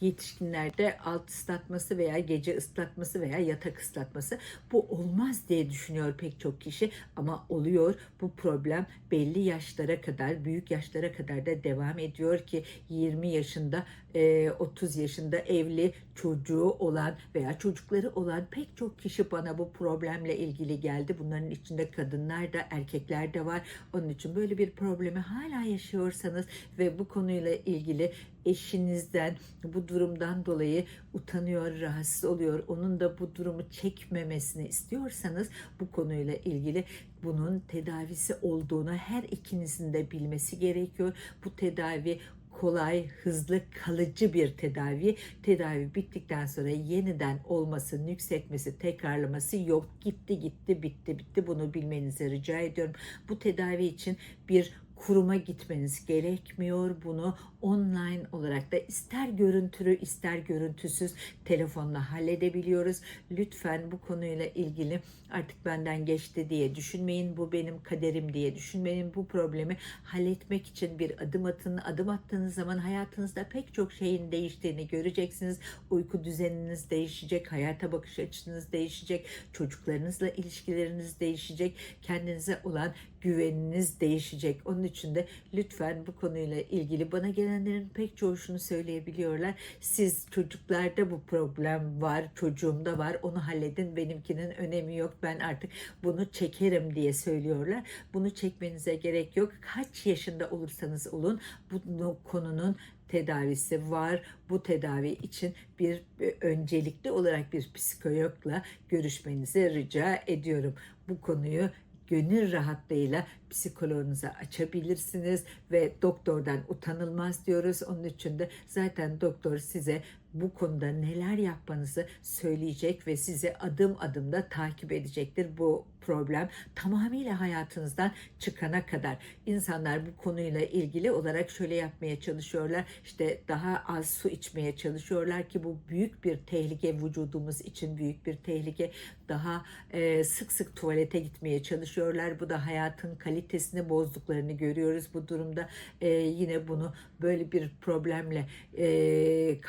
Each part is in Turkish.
yetişkinlerde alt ıslatması veya gece ıslatması veya yatak ıslatması. Bu olmaz diye düşünüyor pek çok kişi ama oluyor. Bu problem belli yaşlara kadar, büyük yaşlara kadar da devam ediyor ki 20 yaşında, e, 30 yaşında evli çocuğu olan veya çocukları olan pek çok kişi bana bu problemle ilgili geldi. Bunların içinde kadınlar da erkekler de var. Onun için böyle bir problemi hala yaşıyorsanız ve bu konuyla ilgili eşinizden bu durumdan dolayı utanıyor, rahatsız oluyor. Onun da bu durumu çekmemesini istiyorsanız bu konuyla ilgili bunun tedavisi olduğunu her ikinizin de bilmesi gerekiyor. Bu tedavi kolay, hızlı, kalıcı bir tedavi. Tedavi bittikten sonra yeniden olması, nüksetmesi, tekrarlaması yok. Gitti, gitti, bitti, bitti. Bunu bilmenizi rica ediyorum. Bu tedavi için bir kuruma gitmeniz gerekmiyor. Bunu online olarak da ister görüntülü ister görüntüsüz telefonla halledebiliyoruz. Lütfen bu konuyla ilgili artık benden geçti diye düşünmeyin. Bu benim kaderim diye düşünmeyin. Bu problemi halletmek için bir adım atın. Adım attığınız zaman hayatınızda pek çok şeyin değiştiğini göreceksiniz. Uyku düzeniniz değişecek, hayata bakış açınız değişecek, çocuklarınızla ilişkileriniz değişecek, kendinize olan güveniniz değişecek. Onun için de lütfen bu konuyla ilgili bana gelenlerin pek çoğu şunu söyleyebiliyorlar. Siz çocuklarda bu problem var, çocuğumda var. Onu halledin. Benimkinin önemi yok. Ben artık bunu çekerim diye söylüyorlar. Bunu çekmenize gerek yok. Kaç yaşında olursanız olun bu konunun tedavisi var. Bu tedavi için bir e, öncelikli olarak bir psikologla görüşmenizi rica ediyorum. Bu konuyu gönül rahatlığıyla psikoloğunuza açabilirsiniz ve doktordan utanılmaz diyoruz. Onun için de zaten doktor size bu konuda neler yapmanızı söyleyecek ve sizi adım adım da takip edecektir. Bu problem tamamıyla hayatınızdan çıkana kadar insanlar bu konuyla ilgili olarak şöyle yapmaya çalışıyorlar. İşte daha az su içmeye çalışıyorlar ki bu büyük bir tehlike vücudumuz için büyük bir tehlike. Daha e, sık sık tuvalete gitmeye çalışıyorlar. Bu da hayatın kalitesini bozduklarını görüyoruz. Bu durumda e, yine bunu böyle bir problemle e,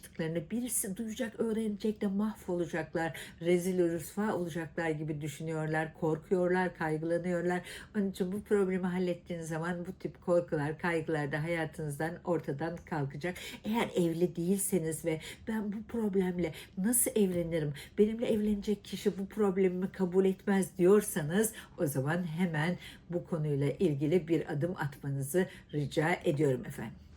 karşılaştıklarını birisi duyacak, öğrenecek de mahvolacaklar, rezil rüsva olacaklar gibi düşünüyorlar, korkuyorlar, kaygılanıyorlar. Onun için bu problemi hallettiğiniz zaman bu tip korkular, kaygılar da hayatınızdan ortadan kalkacak. Eğer evli değilseniz ve ben bu problemle nasıl evlenirim, benimle evlenecek kişi bu problemimi kabul etmez diyorsanız o zaman hemen bu konuyla ilgili bir adım atmanızı rica ediyorum efendim.